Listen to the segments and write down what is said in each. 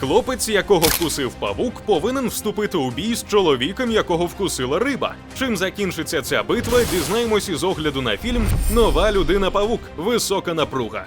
Хлопець, якого вкусив павук, повинен вступити у бій з чоловіком, якого вкусила риба. Чим закінчиться ця битва, дізнаємось із огляду на фільм Нова людина павук. Висока напруга.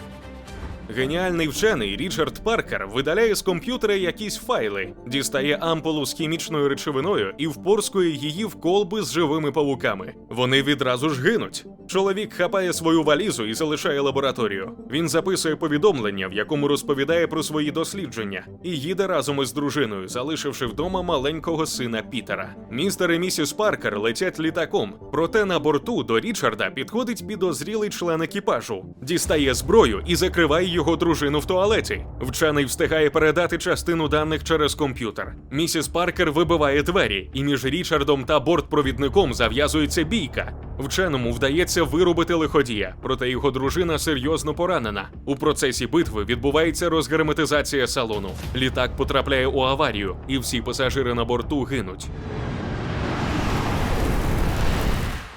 Геніальний вчений Річард Паркер видаляє з комп'ютера якісь файли, дістає ампулу з хімічною речовиною і впорскує її в колби з живими павуками. Вони відразу ж гинуть. Чоловік хапає свою валізу і залишає лабораторію. Він записує повідомлення, в якому розповідає про свої дослідження, і їде разом із дружиною, залишивши вдома маленького сина Пітера. Містер і місіс Паркер летять літаком, проте на борту до Річарда підходить підозрілий член екіпажу, дістає зброю і закриває його дружину в туалеті. Вчений встигає передати частину даних через комп'ютер. Місіс Паркер вибиває двері, і між Річардом та бортпровідником зав'язується бійка. Вченому вдається вирубити лиходія, проте його дружина серйозно поранена. У процесі битви відбувається розгерметизація салону. Літак потрапляє у аварію, і всі пасажири на борту гинуть.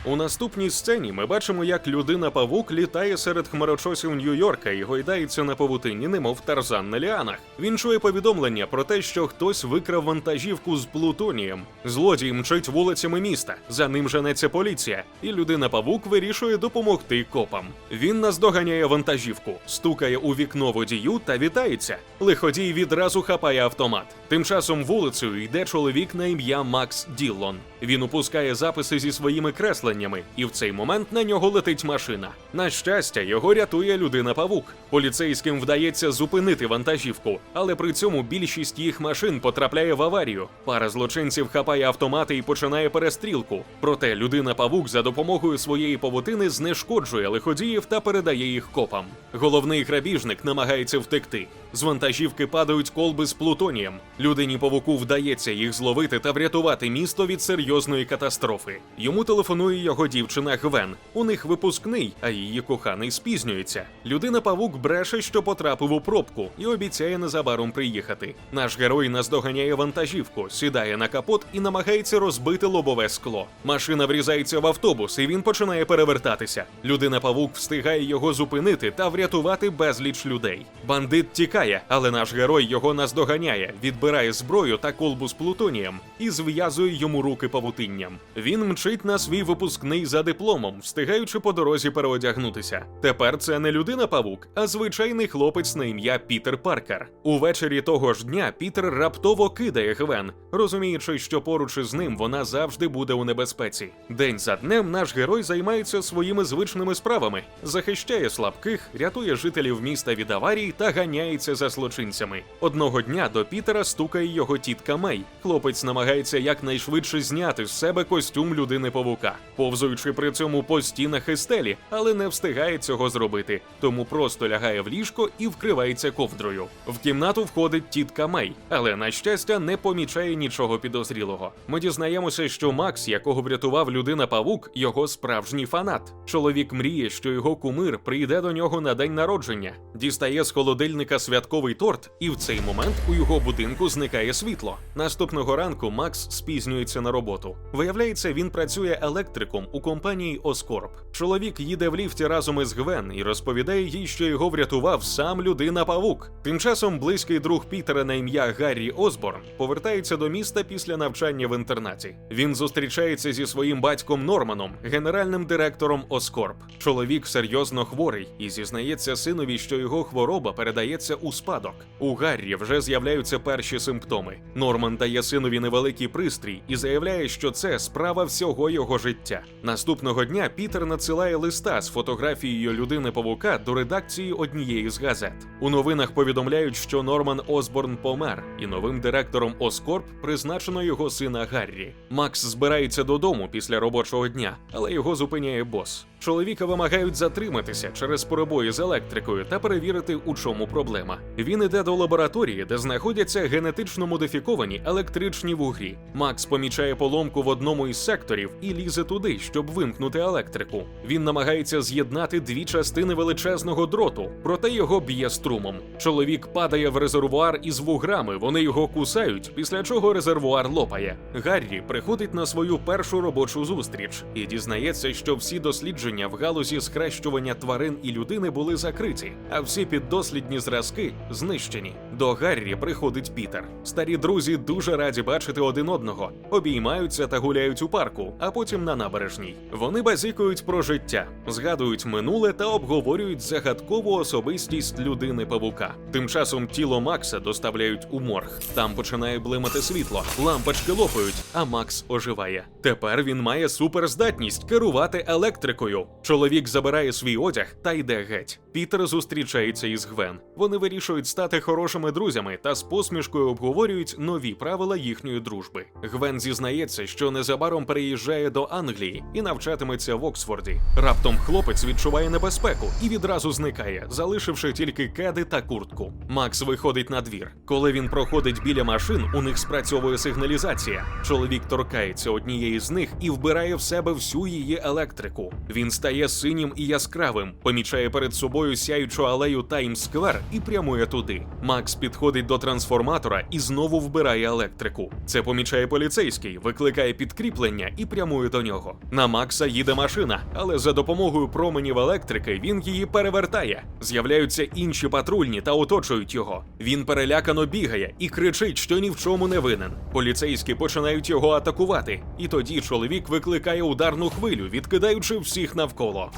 У наступній сцені ми бачимо, як людина-павук літає серед хмарочосів Нью-Йорка і гойдається на павутині, немов тарзан на ліанах. Він чує повідомлення про те, що хтось викрав вантажівку з плутонієм. Злодій мчить вулицями міста. За ним женеться поліція, і людина-павук вирішує допомогти копам. Він наздоганяє вантажівку, стукає у вікно водію та вітається. Лиходій відразу хапає автомат. Тим часом вулицею йде чоловік на ім'я Макс Діллон. Він опускає записи зі своїми кресленнями, і в цей момент на нього летить машина. На щастя, його рятує людина-павук. Поліцейським вдається зупинити вантажівку, але при цьому більшість їх машин потрапляє в аварію. Пара злочинців хапає автомати і починає перестрілку. Проте людина-павук за допомогою своєї павутини знешкоджує лиходіїв та передає їх копам. Головний грабіжник намагається втекти. З вантажівки падають колби з плутонієм. Людині павуку вдається їх зловити та врятувати місто від серйозної катастрофи. Йому телефонує його дівчина Гвен. У них випускний, а її коханий спізнюється. Людина павук бреше, що потрапив у пробку, і обіцяє незабаром приїхати. Наш герой наздоганяє вантажівку, сідає на капот і намагається розбити лобове скло. Машина врізається в автобус, і він починає перевертатися. Людина павук встигає його зупинити та врятувати безліч людей. Бандит тікає, але наш герой його наздоганяє, відбирає зброю та колбу з плутонієм і зв'язує йому руки павутинням. Він мчить на свій випускний за дипломом, встигаючи по дорозі переодягнутися. Тепер це не людина павук, а звичайний хлопець на ім'я Пітер Паркер. Увечері того ж дня Пітер раптово кидає Гвен, розуміючи, що поруч із ним вона завжди буде у небезпеці. День за днем наш герой займається своїми звичними справами, захищає слабких, рятує жителів міста від аварій та ганяється за злочинцями. Одного дня до Пітера стукає його тітка Мей. Хлопець намагається якнайшвидше зняти з себе костюм людини павука, повзуючи при цьому по стінах і стелі, але не встигає цього зробити, тому просто лягає в ліжко і вкривається ковдрою. В кімнату входить тітка Мей, але на щастя не помічає нічого підозрілого. Ми дізнаємося, що Макс, якого врятував людина павук, його справжній фанат. Чоловік мріє, що його кумир прийде до нього на день народження, дістає з холодильника святковий торт, і в цей момент у його будинку зникає світло. Наступного ранку Макс спізнюється на роботу. Виявляється, він працює електриком у компанії Оскорб. Чоловік їде в ліфті разом із Гвен і розповідає їй, що його врятував сам людина павук. Тим часом близький друг Пітера на ім'я Гаррі Осборн повертається до міста після навчання в інтернаті. Він зустрічається зі своїм батьком Норманом, генеральним директором Оскорб. Чоловік серйозно хворий і зізнається синові, що його хвороба передається у спадок. У Гаррі вже з'являються перші симптоми. Норман дає синові невеликий пристрій і заявляє, що це справа всього його життя. Наступного дня Пітер надсилає листа з фотографією людини павука до редакції однієї з газет. У новинах повідомляють, що Норман Осборн помер, і новим директором Оскорб призначено його сина Гаррі. Макс збирається додому після робочого дня, але його зупиняє бос. Чоловіка вимагають затриматися через перебої з електрикою та перевірити, у чому проблема. Він іде до лабораторії, де знаходяться генетично модифіковані електричні вугрі. Макс помічає поломку в одному із секторів і лізе туди, щоб вимкнути електрику. Він намагається з'єднати дві частини величезного дроту, проте його б'є струмом. Чоловік падає в резервуар із вуграми, вони його кусають, після чого резервуар лопає. Гаррі приходить на свою першу робочу зустріч і дізнається, що всі дослідження в галузі скращування тварин і людини були закриті, а всі піддослідні зразки знищені. До Гаррі приходить Пітер. Старі друзі дуже раді бачити один одного, обіймаються та гуляють у парку, а потім на набережній. Вони базікують про життя, згадують минуле та обговорюють загадкову особистість людини павука. Тим часом тіло Макса доставляють у морг. Там починає блимати світло, лампочки лопають, а Макс оживає. Тепер він має суперздатність керувати електрикою. Чоловік забирає свій одяг та йде геть. Пітер зустрічається із Гвен. Вони вирішують стати хорошими друзями та з посмішкою обговорюють нові правила їхньої дружби. Гвен зізнається, що незабаром переїжджає до Англії і навчатиметься в Оксфорді. Раптом хлопець відчуває небезпеку і відразу зникає, залишивши тільки кеди та куртку. Макс виходить на двір. Коли він проходить біля машин, у них спрацьовує сигналізація. Чоловік торкається однієї з них і вбирає в себе всю її електрику. Він стає синім і яскравим, помічає перед собою сяючу алею Таймс-сквер і прямує туди. Макс підходить до трансформатора і знову вбирає електрику. Це помічає поліцейський, викликає підкріплення і прямує до нього. На Макса їде машина, але за допомогою променів електрики він її перевертає. З'являються інші патрульні та оточують його. Він перелякано бігає і кричить, що ні в чому не винен. Поліцейські починають його атакувати, і тоді чоловік викликає ударну хвилю, відкидаючи всіх навколо.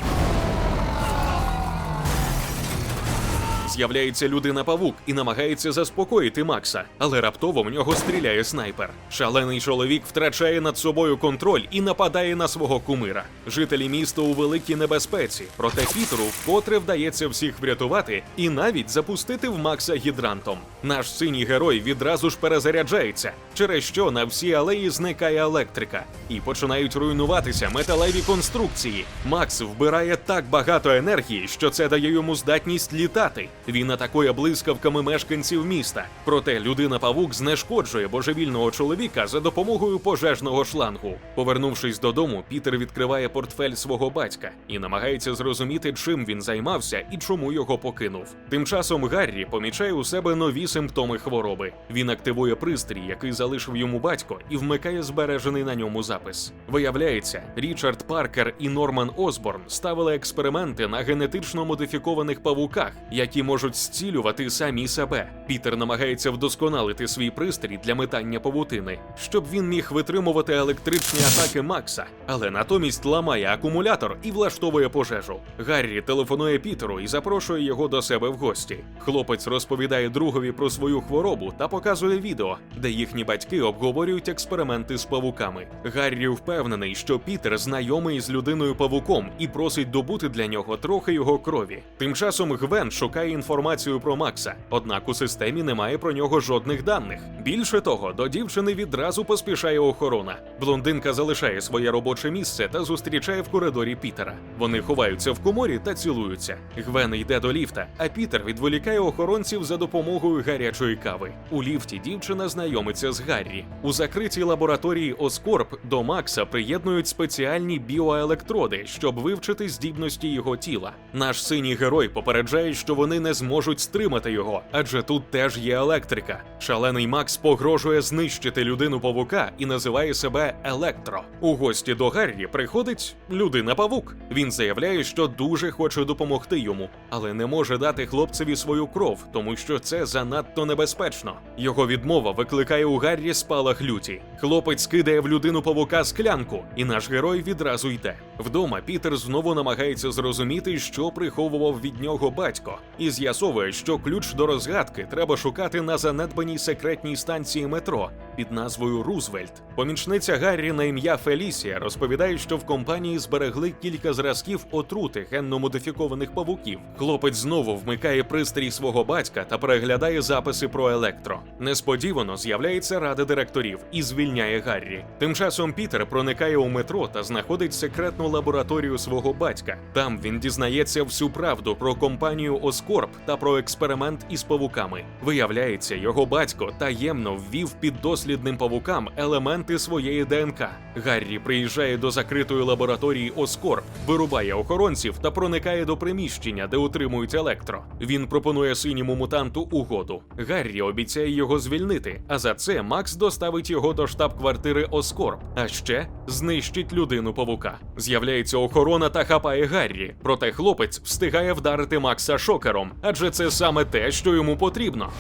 З'являється людина павук і намагається заспокоїти Макса, але раптово в нього стріляє снайпер. Шалений чоловік втрачає над собою контроль і нападає на свого кумира. Жителі міста у великій небезпеці, проте Пітеру вкотре вдається всіх врятувати і навіть запустити в Макса гідрантом. Наш синій герой відразу ж перезаряджається, через що на всій алеї зникає електрика і починають руйнуватися металеві конструкції. Макс вбирає так багато енергії, що це дає йому здатність літати. Він атакує блискавками мешканців міста. Проте людина павук знешкоджує божевільного чоловіка за допомогою пожежного шлангу. Повернувшись додому, Пітер відкриває портфель свого батька і намагається зрозуміти, чим він займався і чому його покинув. Тим часом Гаррі помічає у себе нові симптоми хвороби. Він активує пристрій, який залишив йому батько, і вмикає збережений на ньому запис. Виявляється, Річард Паркер і Норман Осборн ставили експерименти на генетично модифікованих павуках, які можуть зцілювати самі себе. Пітер намагається вдосконалити свій пристрій для метання павутини, щоб він міг витримувати електричні атаки Макса, але натомість ламає акумулятор і влаштовує пожежу. Гаррі телефонує Пітеру і запрошує його до себе в гості. Хлопець розповідає другові про свою хворобу та показує відео, де їхні батьки обговорюють експерименти з павуками. Гаррі впевнений, що Пітер знайомий з людиною павуком і просить добути для нього трохи його крові. Тим часом Гвен шукає інформацію про Макса, однак у системі немає про нього жодних даних. Більше того, до дівчини відразу поспішає охорона. Блондинка залишає своє робоче місце та зустрічає в коридорі Пітера. Вони ховаються в коморі та цілуються. Гвен йде до ліфта, а Пітер відволікає охоронців за допомогою гарячої кави. У ліфті дівчина знайомиться з Гаррі. У закритій лабораторії Оскорб до Макса приєднують спеціальні біоелектроди, щоб вивчити здібності його тіла. Наш синій герой попереджає, що вони не зможуть стримати його, адже тут теж є електрика. Шалений Макс погрожує знищити людину павука і називає себе Електро. У гості до Гаррі приходить людина павук. Він заявляє, що дуже хоче допомогти йому, але не може дати хлопцеві свою кров, тому що це занадто небезпечно. Його відмова викликає у Гаррі спалах люті. Хлопець кидає в людину павука склянку, і наш герой відразу йде. Вдома Пітер знову намагається зрозуміти, що приховував від нього батько, і з'ясовує, що ключ до розгадки треба шукати на занедбаній секретній станції метро під назвою Рузвельт. Помічниця Гаррі на ім'я Фелісія розповідає, що в компанії зберегли кілька зразків отрути генно-модифікованих павуків. Хлопець знову вмикає пристрій свого батька та переглядає записи про електро. Несподівано з'являється рада директорів і звільняє Гаррі. Тим часом Пітер проникає у метро та знаходить секретну лабораторію свого батька. Там він дізнається всю правду про компанію Оскорб та про експеримент із павуками. Виявляється, його батько таємно ввів під дослідним павукам елементи своєї ДНК. Гаррі приїжджає до закритої лабораторії Оскорб, вирубає охоронців та проникає до приміщення, де утримують електро. Він пропонує синьому мутанту угоду. Гаррі обіцяє його звільнити, а за це Макс доставить його до штаб-квартири Оскорб, а ще знищить людину павука. З'являється охорона та хапає Гаррі, проте хлопець встигає вдарити Макса шокером, адже це саме те, що йому потрібно.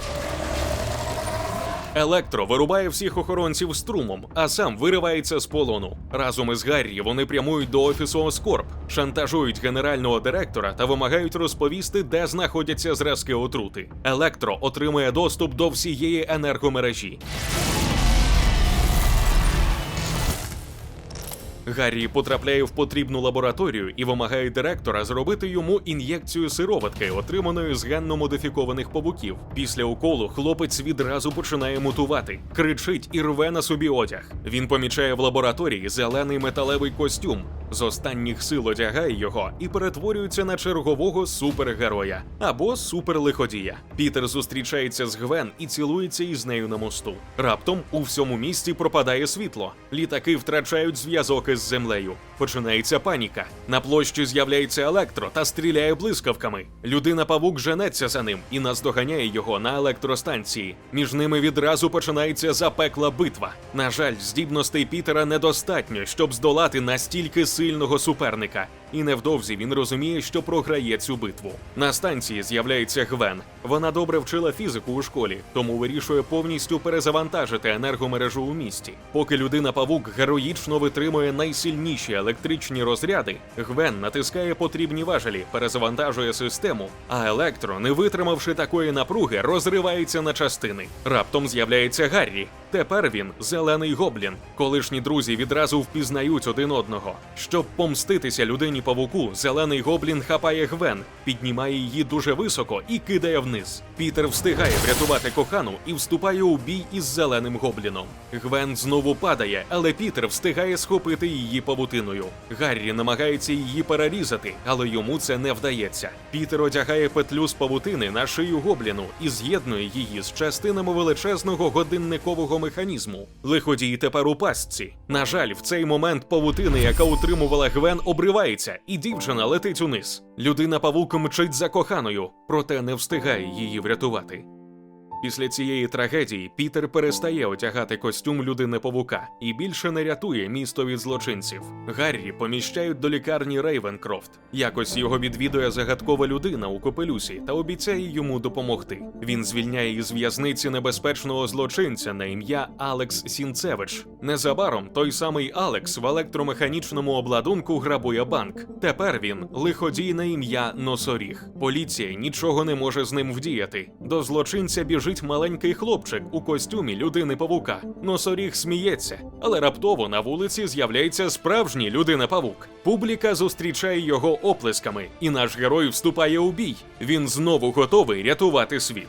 Електро вирубає всіх охоронців струмом, а сам виривається з полону. Разом із Гаррі вони прямують до офісу Оскорб, шантажують генерального директора та вимагають розповісти, де знаходяться зразки отрути. Електро отримує доступ до всієї енергомережі. Гаррі потрапляє в потрібну лабораторію і вимагає директора зробити йому ін'єкцію сироватки, отриманої з генно модифікованих павуків. Після уколу хлопець відразу починає мутувати, кричить і рве на собі одяг. Він помічає в лабораторії зелений металевий костюм. З останніх сил одягає його і перетворюється на чергового супергероя або суперлиходія. Пітер зустрічається з Гвен і цілується із нею на мосту. Раптом у всьому місті пропадає світло. Літаки втрачають зв'язок із землею. Починається паніка. На площі з'являється електро та стріляє блискавками. Людина павук женеться за ним і наздоганяє його на електростанції. Між ними відразу починається запекла битва. На жаль, здібностей Пітера недостатньо, щоб здолати настільки сильного суперника. І невдовзі він розуміє, що програє цю битву. На станції з'являється Гвен. Вона добре вчила фізику у школі, тому вирішує повністю перезавантажити енергомережу у місті. Поки людина павук героїчно витримує найсильніші електричні розряди, Гвен натискає потрібні важелі, перезавантажує систему, а електро, не витримавши такої напруги, розривається на частини. Раптом з'являється Гаррі. Тепер він зелений гоблін. Колишні друзі відразу впізнають один одного. Щоб помститися людині павуку, зелений гоблін хапає Гвен, піднімає її дуже високо і кидає вниз. Пітер встигає врятувати кохану і вступає у бій із зеленим гобліном. Гвен знову падає, але Пітер встигає схопити її павутиною. Гаррі намагається її перерізати, але йому це не вдається. Пітер одягає петлю з павутини на шию гобліну і з'єднує її з частинами величезного годинникового механізму. Лиходії тепер у пастці. На жаль, в цей момент павутина, яка утримувала Гвен, обривається, і дівчина летить униз. Людина павук мчить за коханою, проте не встигає її врятувати. Після цієї трагедії Пітер перестає одягати костюм людини павука і більше не рятує місто від злочинців. Гаррі поміщають до лікарні Рейвенкрофт. Якось його відвідує загадкова людина у капелюсі та обіцяє йому допомогти. Він звільняє із в'язниці небезпечного злочинця на ім'я Алекс Сінцевич. Незабаром той самий Алекс в електромеханічному обладунку грабує банк. Тепер він лиходій на ім'я Носоріг. Поліція нічого не може з ним вдіяти. До злочинця біжить маленький хлопчик у костюмі людини павука. Носоріг сміється, але раптово на вулиці з'являється справжній людина павук. Публіка зустрічає його оплесками, і наш герой вступає у бій. Він знову готовий рятувати світ.